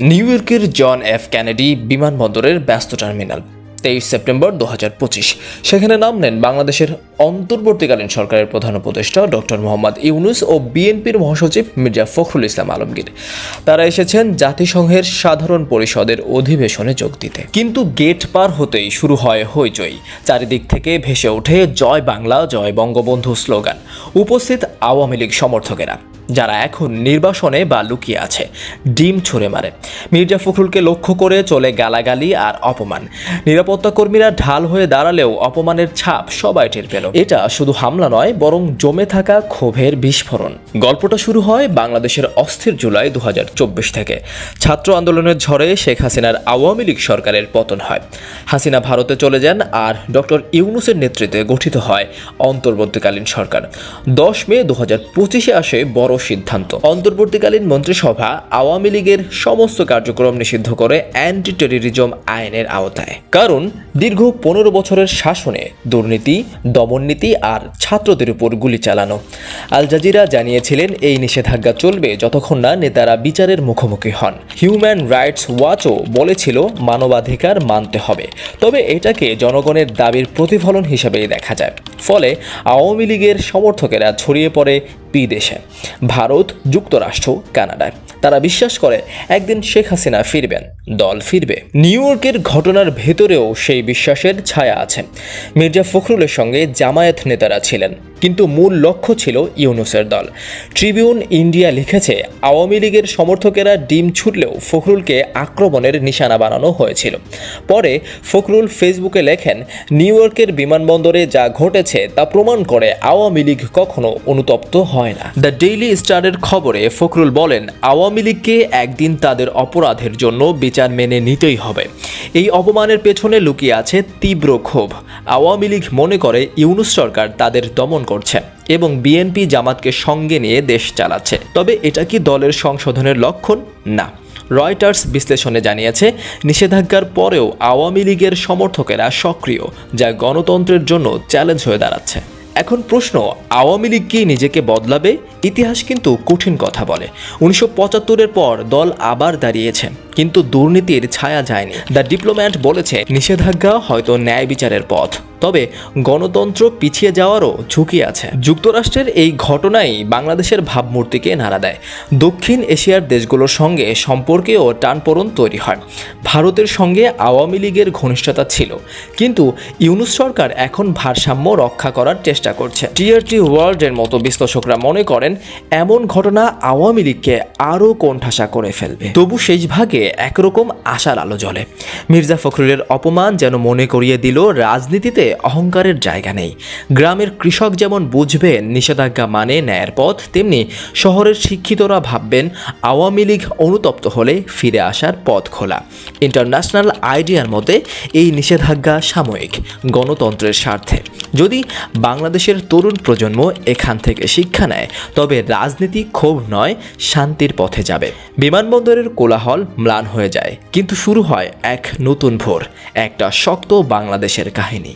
New ইয়র্কের John F Kennedy বিমানবন্দরের ব্যস্ত টার্মিনাল, তেইশ সেপ্টেম্বর দু হাজার পঁচিশ। সেখানে নাম নেন বাংলাদেশের অন্তর্বর্তীকালীন সরকারের প্রধান উপদেষ্টা ডক্টর মোহাম্মদ ইউনুস ও বিএনপির মহাসচিব মির্জা ফখরুল ইসলাম আলমগীর। তারা এসেছেন জাতিসংঘের সাধারণ পরিষদের অধিবেশনে যোগ দিতে। কিন্তু গেট পার হতেই শুরু হয় হইচই। চারিদিক থেকে ভেসে ওঠে জয় বাংলা, জয় বঙ্গবন্ধু স্লোগান। উপস্থিত আওয়ামী লীগ সমর্থকেরা। যারা এখন নির্বাসনে বা লুকিয়ে আছে, ডিম ছুঁড়ে মারে। মির্জা ফখরুলকে লক্ষ্য করে চলে গালাগালি আর অপমান। নিরাপত্তা কর্মীরা ঢাল হয়ে দাঁড়ালেও অপমানের ছাপ সবাই টের পেল। এটা শুধু হামলা নয়, বরং জমে থাকা ক্ষোভের বিস্ফোরণ। গল্পটা শুরু হয় বাংলাদেশের অস্থির জুলাই দু হাজার চব্বিশ থেকে। ছাত্র আন্দোলনের ঝড়ে শেখ হাসিনার আওয়ামী লীগ সরকারের পতন হয়। হাসিনা ভারতে চলে যান আর ডক্টর ইউনুসের নেতৃত্বে গঠিত হয় অন্তর্বর্তীকালীন সরকার। দশ মে দু হাজার পঁচিশে আসে বড় সিদ্ধান্ত। অন্তর্বর্তীকালীন মন্ত্রিসভা আওয়ামী লীগের সমস্ত কার্যক্রম নিষিদ্ধ করে অ্যান্টি টেররিজম আইনের আওতায়। কারণ দীর্ঘ পনেরো বছরের শাসনে দুর্নীতি, দমননীতি আর ছাত্রদের উপর গুলি চালানো। আল জাজিরা জানিয়েছিলেন, এই নিষেধাজ্ঞা চলবে যতক্ষণ না নেতারা বিচারের মুখোমুখি হন। হিউম্যান রাইটস ওয়াচও বলেছিল, মানবাধিকার মানতে হবে। তবে এটাকে জনগণের দাবির প্রতিফলন হিসেবেই দেখা যায়। ফলে আওয়ামী লীগের সমর্থকেরা ছড়িয়ে পড়ে বিদেশে। ভারত যুক্তরাষ্ট্র কানাডায়। তারা বিশ্বাস করে একদিন শেখ হাসিনা ফিরবেন। দল ফিরবে। নিউ ইয়র্কের ঘটনার ভেতরেও সেই বিশ্বাসের ছায়া আছে। মির্জা ফখরুলের সঙ্গে জামায়াত নেতারা ছিলেন, কিন্তু মূল লক্ষ্য ছিল ইউনুসের দল। ট্রিবিউন ইন্ডিয়া লিখেছে, আওয়ামী লীগের সমর্থকেরা ডিম ছুটলেও ফখরুলকে আক্রমণের নিশানা বানানো হয়েছিল। পরে ফখরুল ফেসবুকে লেখেন, নিউ ইয়র্কের বিমানবন্দরে যা ঘটেছে তা প্রমাণ করে আওয়ামী লীগ কখনো অনুতপ্ত হয় না। দ্য ডেইলি স্টারের খবরে ফখরুল বলেন, আওয়ামী লীগকে একদিন তাদের অপরাধের জন্য বিচার মেনে নিতেই হবে। এই অপমানের পেছনে লুকিয়ে আছে তীব্র ক্ষোভ। আওয়ামী লীগ মনে করে ইউনুস সরকার তাদের দমন করছে এবং বিএনপি জামাতকে সঙ্গে নিয়ে দেশ চালাচ্ছে। তবে এটা কি দলের সংশোধনের লক্ষণ? না। রয়টার্স বিশ্লেষণে জানিয়েছে, নিষেধাজ্ঞার পরেও আওয়ামী লীগের সমর্থকেরা সক্রিয়, যা গণতন্ত্রের জন্য চ্যালেঞ্জ হয়ে দাঁড়াচ্ছে। এখন প্রশ্ন, আওয়ামী লীগ কি নিজেকে বদলাবে? ইতিহাস কিন্তু কঠিন কথা বলে। উনিশশো পঁচাত্তরের পর দল আবার দাঁড়িয়েছে। কিন্তু দুর্নীতির ছায়া যায়নি। দ্য ডিপ্লোম্যাট বলেছে, নিষেধাজ্ঞা হয়তো ন্যায় বিচারের পথ। তবে গণতন্ত্র পিছিয়ে যাওয়ারও ঝুঁকি আছে। যুক্তরাষ্ট্রের এই ঘটনাই বাংলাদেশের ভাবমূর্তিকে নাড়া দেয়। দক্ষিণ এশিয়ার দেশগুলোর সঙ্গে সম্পর্কেও টানপোড়ন তৈরি হয়। ভারতের সঙ্গে আওয়ামী লীগের ঘনিষ্ঠতা ছিল। কিন্তু ইউনুস সরকার এখন ভারসাম্য রক্ষা করার চেষ্টা করছে। টিআরটি ওয়ার্ল্ডের মতো বিশ্লেষকরা মনে করেন, এমন ঘটনা আওয়ামী লীগকে আরও কোণঠাসা করে ফেলবে। তবু শেষ ভাগে একরকম আশার আলো জ্বলে। মির্জা ফখরুলের অপমান যেন মনে করিয়ে দিল, রাজনীতিতে অহংকারের জায়গা নেই। গ্রামের কৃষক যেমন বুঝবেন নিষেধাজ্ঞা মানে ন্যায়ের পথ, তেমনি শহরের শিক্ষিতরা ভাববেন আওয়ামী লীগ অনুতপ্ত হলে ফিরে আসার পথ খোলা। ইন্টারন্যাশনাল আইডিয়ার মতে এই নিষেধাজ্ঞা সাময়িক, গণতন্ত্রের স্বার্থে। যদি বাংলাদেশের তরুণ প্রজন্ম এখান থেকে শিক্ষা নেয়, তবে রাজনীতি ক্ষোভ নয়, শান্তির পথে যাবে। বিমানবন্দরের কোলাহল ম্লান হয়ে যায়, কিন্তু শুরু হয় এক নতুন ভোর, একটা শক্ত বাংলাদেশের কাহিনী।